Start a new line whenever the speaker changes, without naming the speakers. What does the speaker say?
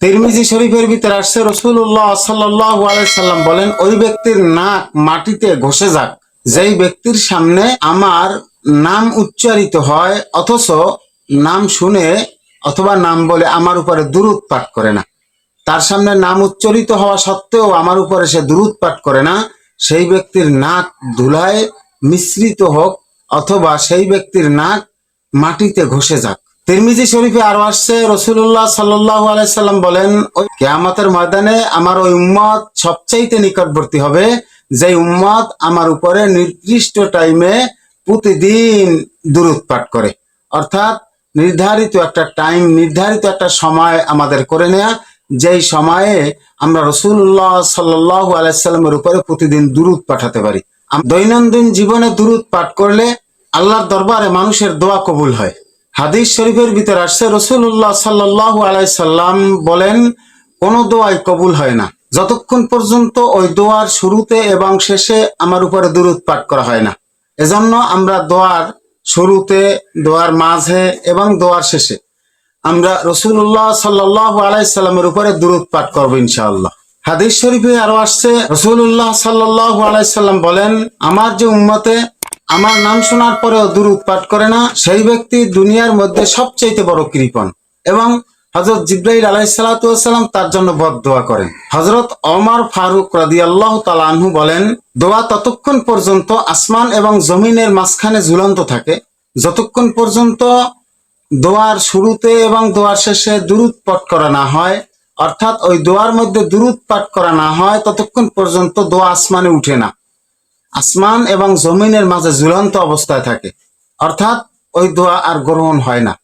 তিরমিজি শরীফের ভিতরে আসছে রসুল্লাহ সাল্লাহ সাল্লাম বলেন, ওই ব্যক্তির নাক মাটিতে ঘষে যাক। যেই ব্যক্তির সামনে আমার নাম উচ্চারিত হয়, অথচ নাম শুনে অথবা নাম বলে আমার উপরে দুরুদ পাঠ করে না। তার সামনে নাম উচ্চারিত হওয়া সত্ত্বেও আমার উপরে সে দুরুদ পাঠ করে না। সেই ব্যক্তির নাক ধুলায় মিশ্রিত হোক, অথবা সেই ব্যক্তির নাক মাটিতে ঘষে যাক। তিরমিজি শরীফে আরও আসছে রসুল্লাহ সাল্লাহ আলাইসাল্লাম বলেন, ওই কেয়ামতের ময়দানে আমার ওই উম্মত সবচাইতে নিকটবর্তী হবে। যে উম্মত আমার উপরে নির্দিষ্ট টাইমে প্রতিদিন দূরত পাঠ করে। অর্থাৎ নির্ধারিত একটা টাইম নির্ধারিত একটা সময় আমাদের করে নেয়া। যেই সময়ে আমরা রসুল্লাহ সাল্লাহ আলাইসাল্লামের উপরে প্রতিদিন দূরত পাঠাতে পারি। দৈনন্দিন জীবনে দূরত পাঠ করলে আল্লাহর দরবারে মানুষের দোয়া কবুল হয়। হাদিস শরীফের ভিতরে আসছে রসুল্লাহ সাল্লাহ আলাইসাল্লাম বলেন, কোন দোয়াই কবুল হয় না। যতক্ষণ পর্যন্ত ওই দোয়ার শুরুতে এবং শেষে আমার উপরে দূরত পাঠ করা হয় না। এজন্য আমরা দোয়ার শুরুতে, দোয়ার মাঝে এবং দোয়ার শেষে আমরা রসুল্লাহ সাল্লাহ আলাইসাল্লামের উপরে দূরত পাঠ করব ইনশাআল্লাহ। হাদিস শরীফে আরও আসছে রসুল্লাহ সাল্লাহ আলাইসাল্লাম বলেন, আমার যে উম্মতে আমার নাম শোনার পরেও দূরত পাঠ করে না, সেই ব্যক্তি দুনিয়ার মধ্যে সবচাইতে বড় কৃপণ এবং হজরত জিব্রাইল আলাইসালাম তার জন্য বদ দোয়া করেন। হজরত অমর ফারুক রাদি আল্লাহ তালাহু বলেন, দোয়া ততক্ষণ পর্যন্ত আসমান এবং জমিনের মাঝখানে ঝুলন্ত থাকে। যতক্ষণ পর্যন্ত দোয়ার শুরুতে এবং দোয়ার শেষে দুরুদ পাঠ করা না হয়, অর্থাৎ ওই দোয়ার মধ্যে দুরুদ পাঠ করা না হয়, ততক্ষণ পর্যন্ত দোয়া আসমানে উঠে না। আসমান এবং জমিনের মাঝে ঝুলন্ত অবস্থায় থাকে। অর্থাৎ ওই দোয়া আর গ্রহণ হয় না।